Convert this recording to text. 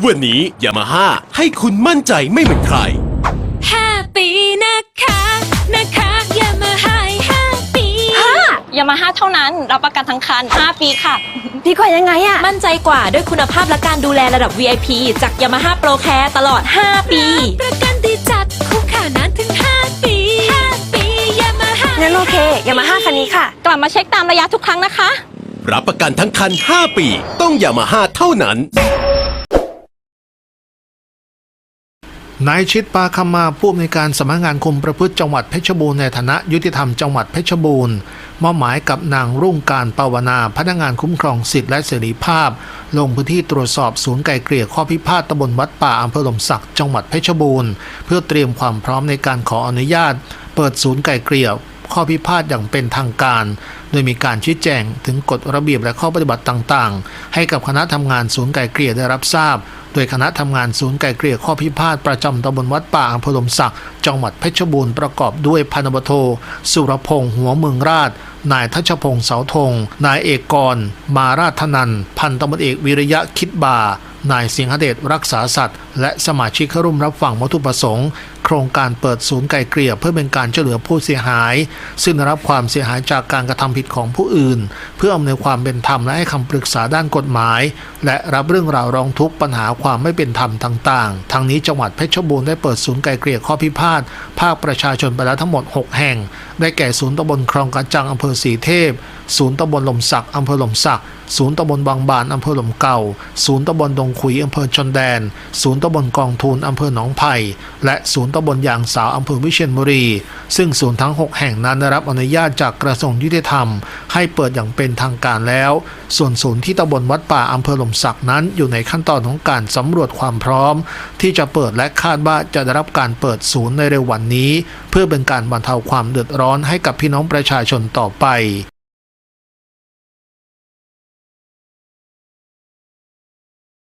วันนี้ยามาฮ่าให้คุณมั่นใจไม่เหมือนใคร ห้าปีนะคะ นะคะอย่ามาหายห้าปียามาฮ่าเท่านั้น รับประกันทั้งคัน 5 ปีค่ะ ดีกว่ายังไงอะมั่นใจกว่าด้วยคุณภาพและการดูแลระดับ VIP จาก Yamaha Pro Care ตลอด 5 ปี ประกันดีจัดคุ้มค่านานถึง5ปี5ปี Yamaha งั้นโอเคยามาฮ่าคันนี้ค่ะ กลับมาเช็คตามระยะทุกครั้งนะคะ รับประกันทั้งคัน 5 ปี ต้องยามาฮ่าเท่านั้น นายชิดปาคำมาผู้อำนวยการสำนักงานคุมประพฤติจังหวัดเพชรบูรณ์ในฐานะยุติธรรมจังหวัดเพชรบูรณ์มอบหมายกับนางรุ่งการปาวนาพนักงานคุ้มครองสิทธิและเสรีภาพ ลงพื้นที่ตรวจสอบศูนย์ไก่เกลี่ยข้อพิพาทตำบลวัดป่าอำเภอหลมสักจังหวัดเพชรบูรณ์เพื่อเตรียมความพร้อมในการขออนุญาต เปิดศูนย์ไก่เกลี่ยข้อพิพาทอย่างเป็นทางการ โดยมีการชี้แจงถึงกฎระเบียบและข้อปฏิบัติต่าง ๆ ให้กับคณะทำงานศูนย์ไก่เกลี่ยได้รับทราบ โดยคณะทำงานศูนย์ไก่เกลี่ยข้อพิพาทประจำตำบลวัดป่าอำเภอลมศักดิ์จังหวัดเพชรบูรณ์ประกอบด้วยพันบโท สุรพงษ์หัวเมืองราช นายทัชพงษ์เสาธง นายเอกกร มาราธนัน พันตำรวจเอกวิริยะคิดบา นายสิงหเดชรักษาสัตว์ และสมาชิกเข้าร่วมรับฟังวัตถุประสงค์ โครงการเปิดศูนย์ไก่เกลี่ยเพื่อเป็นการช่วยเหลือผู้เสียหาย ซึ่งได้รับความเสียหายจากการกระทำผิดของผู้อื่น เพื่ออำนวยความเป็นธรรมและให้คำปรึกษาด้านกฎหมาย และรับเรื่องราวร้องทุกข์ปัญหาความไม่เป็นธรรมต่างๆทางนี้จังหวัดเพชรบูรณ์ได้เปิดศูนย์ไก่เกลี่ยข้อพิพาทภาคประชาชนไปแล้วทั้งหมด 6 แห่ง ได้แก่ศูนย์ตำบลคลองกระจังอำเภอสีเทพ ศูนย์ตำบลหลมสักอำเภอหลมสัก ศูนย์ตำบลบางบานอำเภอหลมเก่า ศูนย์ตำบลดงขุยอำเภอชนแดน ศูนย์ตำบลกองทูลอำเภอหนองไผ่และศูนย์ตำบลยางสาวอำเภอวิเชียรบุรี ซึ่งศูนย์ทั้ง 6 แห่งนั้นได้รับอนุญาตจากกระทรวงยุติธรรม ให้เปิดอย่างเป็นทางการแล้ว ส่วนศูนย์ที่ตำบลวัดป่าอำเภอหล่มสักนั้นอยู่ในขั้นตอนของการสำรวจความพร้อม ที่จะเปิดและคาดว่าจะได้รับการเปิดศูนย์ในเร็ววันนี้ เพื่อเป็นการบรรเทาความเดือดร้อนให้กับพี่น้องประชาชนต่อไป